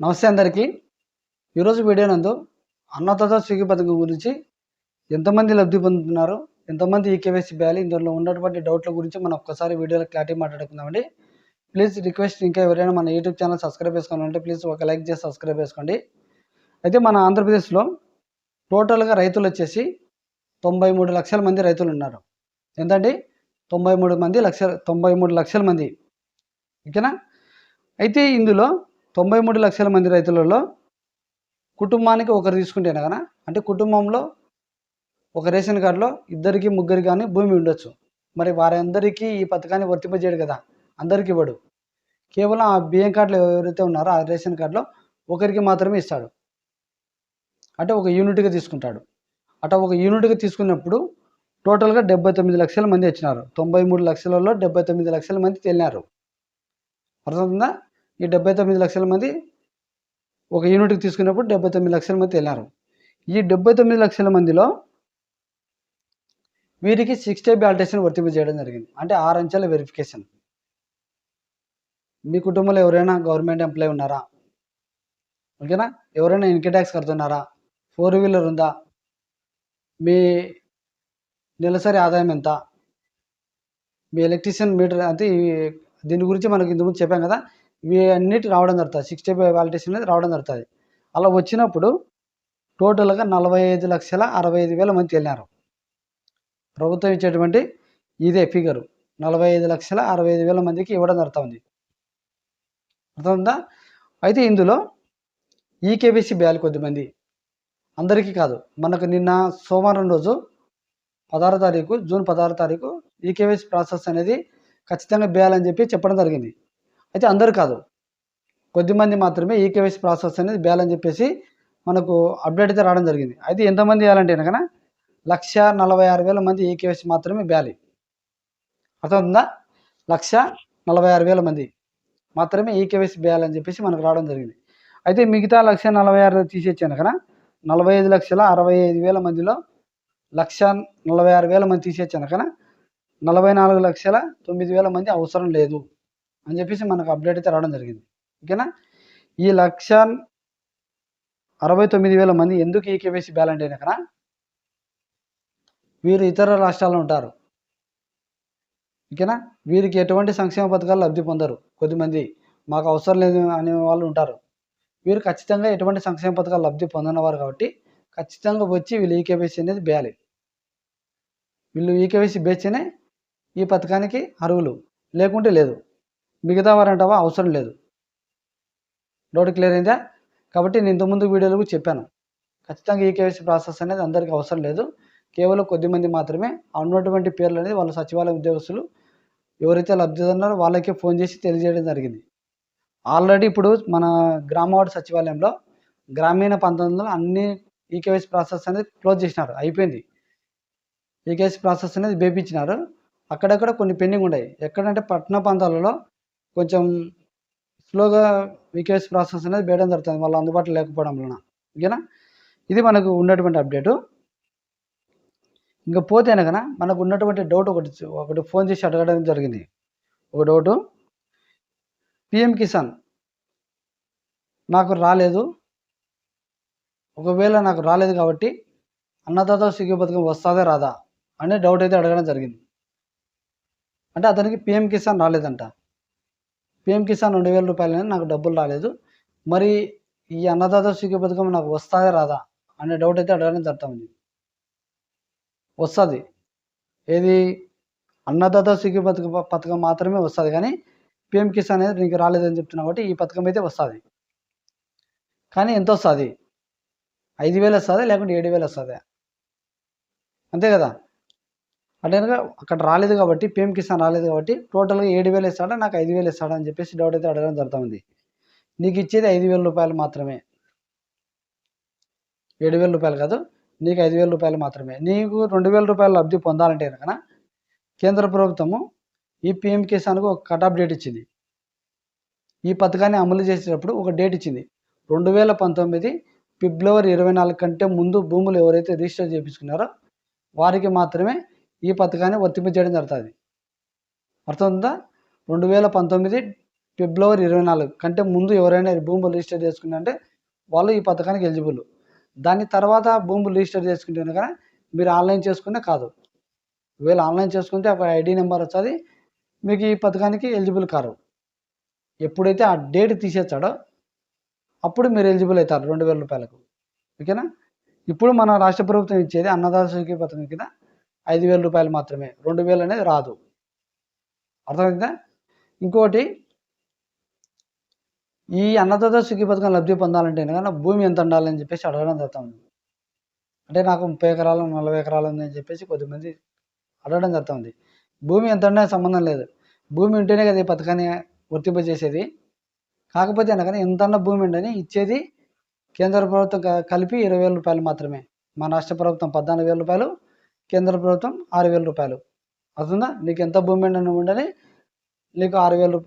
నమస్తే అందరికీ. ఈరోజు వీడియో నందు అన్నదాత స్విగ్గీ పథకం గురించి ఎంతమంది లబ్ధి పొందుతున్నారు ఎంతమంది ఈ కేవైసీ బ్యాలి ఇందులో ఉన్నటువంటి డౌట్ల గురించి మనం ఒక్కసారి వీడియోలో క్లారిటీ మాట్లాడుకుందామండి. ప్లీజ్ రిక్వెస్ట్ ఇంకా ఎవరైనా మన యూట్యూబ్ ఛానల్ సబ్స్క్రైబ్ చేసుకోవాలంటే ప్లీజ్ ఒక లైక్ చేసి సబ్స్క్రైబ్ చేసుకోండి. అయితే మన ఆంధ్రప్రదేశ్లో టోటల్గా రైతులు వచ్చేసి తొంభై మూడు లక్షల మంది రైతులు ఉన్నారు. ఎంతండి? తొంభై మూడు మంది లక్షల తొంభై మూడు లక్షల మంది. ఓకేనా? అయితే ఇందులో తొంభై మూడు లక్షల మంది రైతులలో కుటుంబానికి ఒకరు తీసుకుంటేనే కదా అంటే కుటుంబంలో ఒక రేషన్ కార్డులో ఇద్దరికి ముగ్గురికి కానీ భూమి ఉండొచ్చు. మరి వారందరికీ ఈ పథకాన్ని వర్తింపజేయడు కదా అందరికీ ఇవ్వడు. కేవలం ఆ బియ్యం కార్డులో ఎవరైతే ఉన్నారో ఆ రేషన్ కార్డులో ఒకరికి మాత్రమే ఇస్తాడు. అంటే ఒక యూనిట్గా తీసుకుంటాడు. అట ఒక యూనిట్గా తీసుకున్నప్పుడు టోటల్గా డెబ్బై తొమ్మిది లక్షల మంది వచ్చినారు. తొంభై మూడు లక్షలలో డెబ్బై తొమ్మిది లక్షల మంది తెలినారు. అర్థమవుతుందా? ఈ డెబ్బై తొమ్మిది లక్షల మంది ఒక యూనిట్కి తీసుకున్నప్పుడు డెబ్బై తొమ్మిది లక్షల మంది వెళ్ళారు ఈ డెబ్బై తొమ్మిది లక్షల మందిలో వీరికి సిక్స్ డే బ్యాలిటేషన్ వర్తింపజేయడం జరిగింది. అంటే ఆరు అంచెల వెరిఫికేషన్ మీ కుటుంబంలో ఎవరైనా గవర్నమెంట్ ఎంప్లాయీ ఉన్నారా? ఓకేనా? ఎవరైనా ఇన్కమ్ ట్యాక్స్ కడుతున్నారా? ఫోర్ వీలర్ ఉందా? మీ నెలసరి ఆదాయం ఎంత? మీ ఎలక్ట్రీషియన్ మీటర్ అంటే దీని గురించి మనకి ఇంతకుముందు చెప్పాం కదా. ఇవి అన్నిటి రావడం జరుగుతుంది. సిక్స్టీ ఫైవ్ వ్యాలిడేషన్ అనేది రావడం జరుగుతుంది. అలా వచ్చినప్పుడు టోటల్గా నలభై ఐదు లక్షల అరవై ఐదు వేల మంది వెళ్ళినారు ప్రభుత్వం ఇచ్చేటువంటి ఇదే ఫిగరు నలభై ఐదు లక్షల అరవై ఐదు వేల మందికి ఇవ్వడం జరుగుతుంది. అర్థమవుతుందా అయితే ఇందులో ఈకేబీసీ బ్యాలు కొద్దిమంది. అందరికీ కాదు. మనకు నిన్న సోమవారం రోజు పదహారో తారీఖు జూన్ పదహారు తారీఖు ఈకేవైసీ ప్రాసెస్ అనేది ఖచ్చితంగా బేయాలని చెప్పి చెప్పడం జరిగింది. అయితే అందరు కాదు. కొద్దిమంది మాత్రమే ఈకేవైసీ ప్రాసెస్ అనేది బేయాలని చెప్పేసి మనకు అప్డేట్ అయితే రావడం జరిగింది. అయితే ఎంతమంది వేయాలంటే కనుక లక్ష నలభై ఆరు వేల మంది ఈకేవైసీ మాత్రమే బ్యాలి అర్థమవుతుందా? లక్ష నలభై ఆరు వేల మంది మాత్రమే ఈకేవైసీ బేయాలని చెప్పేసి మనకు రావడం జరిగింది. అయితే మిగతా లక్ష నలభై ఆరు తీసేచ్చాను కదా నలభై ఐదు లక్షల అరవై ఐదు వేల మందిలో లక్ష నలభై ఆరు వేల మంది తీసేచ్చాను కదా నలభై నాలుగు లక్షల తొమ్మిది వేల మంది అవసరం లేదు. అని చెప్పేసి మనకు అప్డేట్ అయితే రావడం జరిగింది. ఓకేనా ఈ లక్ష అరవై తొమ్మిది వేల మంది ఎందుకు ఈ కేవైసీ బ్యాలెంట్ అయినా కదా? వీరు ఇతర రాష్ట్రాల్లో ఉంటారు. ఓకేనా వీరికి ఎటువంటి సంక్షేమ పథకాలు లబ్ధి పొందరు కొద్దిమంది. మాకు అవసరం లేదు అనే వాళ్ళు ఉంటారు. వీరు ఖచ్చితంగా ఎటువంటి సంక్షేమ పథకాలు లబ్ధి పొందనవారు కాబట్టి ఖచ్చితంగా వచ్చి వీళ్ళు ఈకేవైసీ అనేది బేయాలి. వీళ్ళు ఈకేవైసీ బేస్తేనే ఈ పథకానికి అర్హులు. లేకుంటే లేదు. మిగతా వారంటావా? అవసరం లేదు. డౌట్ క్లియర్ అయిందా? కాబట్టి నేను ఇంతకుముందు వీడియోలో కూడా చెప్పాను. ఖచ్చితంగా ఈ కేవైసీ ప్రాసెస్ అనేది అందరికీ అవసరం లేదు. కేవలం కొద్దిమంది మాత్రమే. ఉన్నటువంటి పేర్లు అనేది వాళ్ళ సచివాలయ ఉద్యోగస్తులు ఎవరైతే లబ్ధిదారున్నారో వాళ్ళకే ఫోన్ చేసి తెలియజేయడం జరిగింది. ఆల్రెడీ ఇప్పుడు మన గ్రామవార్డు సచివాలయంలో గ్రామీణ పంతొమ్మిదిలో అన్ని ఈకేవైసీ ప్రాసెస్ అనేది క్లోజ్ చేసినారు. అయిపోయింది. ఈకేవైసీ ప్రాసెస్ అనేది వేపించినారు. అక్కడక్కడ కొన్ని పెండింగ్ ఉన్నాయి. ఎక్కడంటే పట్టణ ప్రాంతాలలో కొంచెం స్లోగా వికేస్ ప్రాసెస్ అనేది వేయడం జరుగుతుంది వాళ్ళు అందుబాటులో లేకపోవడం వలన. ఓకేనా? ఇది మనకు ఉన్నటువంటి అప్డేటు. ఇంకా పోతే కదా మనకు ఉన్నటువంటి డౌట్ ఒకటి ఒకటి ఫోన్ చేసి అడగడం జరిగింది. ఒక డౌటు. పిఎం కిసాన్ నాకు రాలేదు. ఒకవేళ నాకు రాలేదు కాబట్టి అన్నదాత సిగ్గు పథకం వస్తుందా రాదా? అనే డౌట్ అయితే అడగడం జరిగింది. అంటే అతనికి పిఎం కిసాన్ రాలేదంట. పిఎం కిసాన్ రెండు వేల రూపాయలు నాకు డబ్బులు రాలేదు. మరి ఈ అన్నదాత స్విగ్గీ పథకం నాకు వస్తుందా రాదా అనే డౌట్ అయితే అడగడం జరుగుతుంది. వస్తుంది. ఏది? అన్నదాత స్విగ్గీ పథకం పథకం మాత్రమే వస్తుంది కానీ పిఎం కిసాన్ అనేది నీకు రాలేదని చెప్తున్నా కాబట్టి ఈ పథకం అయితే వస్తుంది. కానీ ఎంత వస్తుంది? ఐదు వేలు వస్తుందా లేకుంటే ఏడు వేలు వస్తుందా? అంతే కదా? అంటే అక్కడ రాలేదు కాబట్టి పిఎం కిసాన్ రాలేదు కాబట్టి టోటల్గా ఏడు వేలు ఇస్తాడా నాకు ఐదు వేలు ఇస్తాడా అని చెప్పేసి డౌట్ అయితే అడగడం జరుగుతుంది. నీకు ఇచ్చేది ఐదు వేల రూపాయలు మాత్రమే. ఏడు వేల రూపాయలు కాదు నీకు ఐదు వేల రూపాయలు మాత్రమే. నీకు రెండు వేల రూపాయలు లబ్ధి పొందాలంటే కనుక కేంద్ర ప్రభుత్వము ఈ పిఎం కిసాన్కు ఒక కటాప్ డేట్ ఇచ్చింది. ఈ పథకాన్ని అమలు చేసేటప్పుడు ఒక డేట్ ఇచ్చింది. రెండు వేల పంతొమ్మిది ఫిబ్రవరి ఇరవై నాలుగు కంటే ముందు భూములు ఎవరైతే రిజిస్టర్ చేయించుకున్నారో వారికి మాత్రమే ఈ పథకాన్ని వర్తింపజేయడం జరుగుతుంది. అర్థమవుతుందా? రెండు వేల పంతొమ్మిది ఫిబ్రవరి ఇరవై నాలుగు కంటే ముందు ఎవరైనా భూములు రిజిస్టర్ చేసుకుంటే వాళ్ళు ఈ పథకానికి ఎలిజిబుల్. దాని తర్వాత భూములు రిజిస్టర్ చేసుకుంటే కనుక మీరు ఆన్లైన్ చేసుకునే కాదు. ఒకవేళ ఆన్లైన్ చేసుకుంటే ఒక ఐడి నెంబర్ వస్తుంది మీకు ఈ పథకానికి ఎలిజిబుల్ కారు. ఎప్పుడైతే ఆ డేట్ తీసేస్తాడో అప్పుడు మీరు ఎలిజిబుల్ అవుతారు రెండు వేల రూపాయలకు. ఓకేనా? ఇప్పుడు మన రాష్ట్ర ప్రభుత్వం ఇచ్చేది అన్నదాత పథకం కింద ఐదు వేల రూపాయలు మాత్రమే. రెండు వేలు అనేది రాదు. అర్థమైందా? ఇంకోటి ఈ అన్నదాత సుఖీ పథకం లబ్ధి పొందాలంటే కనుక భూమి ఎంత ఉండాలని చెప్పేసి అడగడం జరుగుతుంది అంటే నాకు ముప్పై ఎకరాలు నలభై ఎకరాలు ఉందని చెప్పేసి కొద్దిమంది అడగడం జరుగుతుంది. భూమి ఎంత ఉన్నా సంబంధం లేదు. భూమి ఉంటేనే కదా ఈ పథకాన్ని వర్తింపజేసేది. కాకపోతే అనగానే ఎంత భూమి ఉండని ఇచ్చేది కేంద్ర ప్రభుత్వం క- కలిపి ఇరవై వేల రూపాయలు మాత్రమే. మన రాష్ట్ర ప్రభుత్వం పద్నాలుగు వేల రూపాయలు కేంద్ర ప్రభుత్వం ఆరు వేల రూపాయలు. అవుతుందా నీకు ఎంత భూమి ఉండని ఉండని నీకు ఆరు వేలు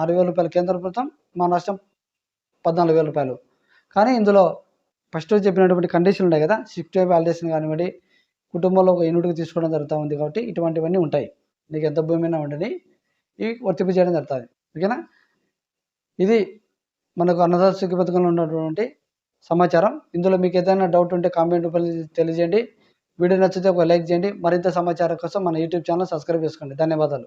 ఆరు వేల రూపాయలు కేంద్ర ప్రభుత్వం మా రాష్ట్రం పద్నాలుగు వేల రూపాయలు. కానీ ఇందులో ఫస్ట్ చెప్పినటువంటి కండిషన్లు ఉన్నాయి కదా షిఫ్ట్ వ్యాలిడేషన్ కానివ్వండి కుటుంబంలో ఒక యూనిట్కి తీసుకోవడం జరుగుతూ ఉంది కాబట్టి ఇటువంటివన్నీ ఉంటాయి. నీకు ఎంత భూమి అయినా ఉండని ఇవి వర్తింపు చేయడం జరుగుతుంది. ఓకేనా? ఇది మనకు అన్నదాత సుఖి పథకంలో ఉన్నటువంటి సమాచారం. ఇందులో మీకు ఏదైనా డౌట్ ఉంటే కామెంట్ రూపంలో తెలియజేయండి. వీడియో నచ్చితే ఒక లైక్ చేయండి. మరింత సమాచారం కోసం మన యూట్యూబ్ ఛానల్ సబ్స్క్రైబ్ చేసుకోండి. ధన్యవాదాలు.